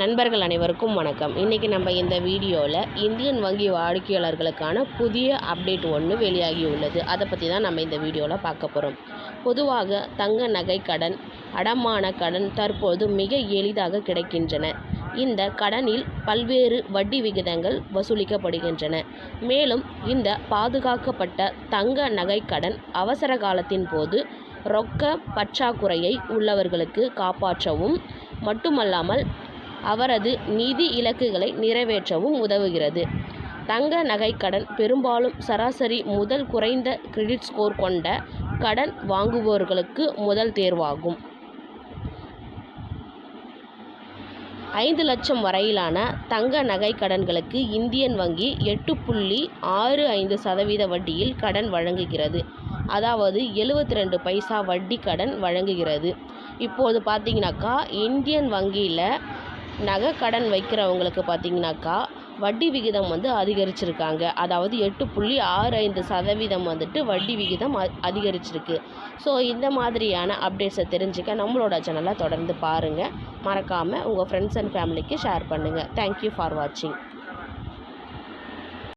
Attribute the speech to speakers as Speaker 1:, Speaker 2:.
Speaker 1: நண்பர்கள் அனைவருக்கும் வணக்கம். இன்றைக்கி நம்ம இந்த வீடியோவில் இந்தியன் வங்கி வாடிக்கையாளர்களுக்கான புதிய அப்டேட் ஒன்று வெளியாகியுள்ளது அதை பற்றி தான் நம்ம இந்த வீடியோவில் பார்க்க போகிறோம் பொதுவாக தங்க நகை கடன் அடமான கடன் தற்போது மிக எளிதாக கிடைக்கின்றன. இந்த கடனில் பல்வேறு வட்டி விகிதங்கள் வசூலிக்கப்படுகின்றன. மேலும் இந்த பாதுகாக்கப்பட்ட தங்க நகை கடன் அவசர காலத்தின் போது ரொக்க பற்றாக்குறையை உள்ளவர்களுக்கு காப்பாற்றவும் மட்டுமல்லாமல் அவரது நிதி இலக்குகளை நிறைவேற்றவும் உதவுகிறது. தங்க நகை கடன் பெரும்பாலும் சராசரி முதல் குறைந்த கிரெடிட் ஸ்கோர் கொண்ட கடன் வாங்குபவர்களுக்கு முதல் தேர்வாகும். ஐந்து லட்சம் வரையிலான தங்க நகை கடன்களுக்கு இந்தியன் வங்கி எட்டு புள்ளி ஆறு ஐந்து சதவீத வட்டியில் கடன் வழங்குகிறது. அதாவது எழுபத்தி ரெண்டு பைசா வட்டி கடன் வழங்குகிறது. இப்போது பார்த்தீங்கன்னாக்கா இந்தியன் வங்கியில் நகை கடன் வைக்கிறவங்களுக்கு பார்த்தீங்கன்னாக்கா வட்டி விகிதம் வந்து அதிகரிச்சிருக்காங்க. அதாவது எட்டு புள்ளி ஆறு ஐந்து சதவீதம் வந்துட்டு வட்டி விகிதம் அதிகரிச்சிருக்கு. ஸோ இந்த மாதிரியான அப்டேட்ஸை தெரிஞ்சுக்க நம்மளோட சேனலை தொடர்ந்து பாருங்கள் மறக்காமல் உங்கள் ஃப்ரெண்ட்ஸ் அண்ட் ஃபேமிலிக்கு ஷேர் பண்ணுங்கள் தேங்க்யூ ஃபார் வாட்சிங்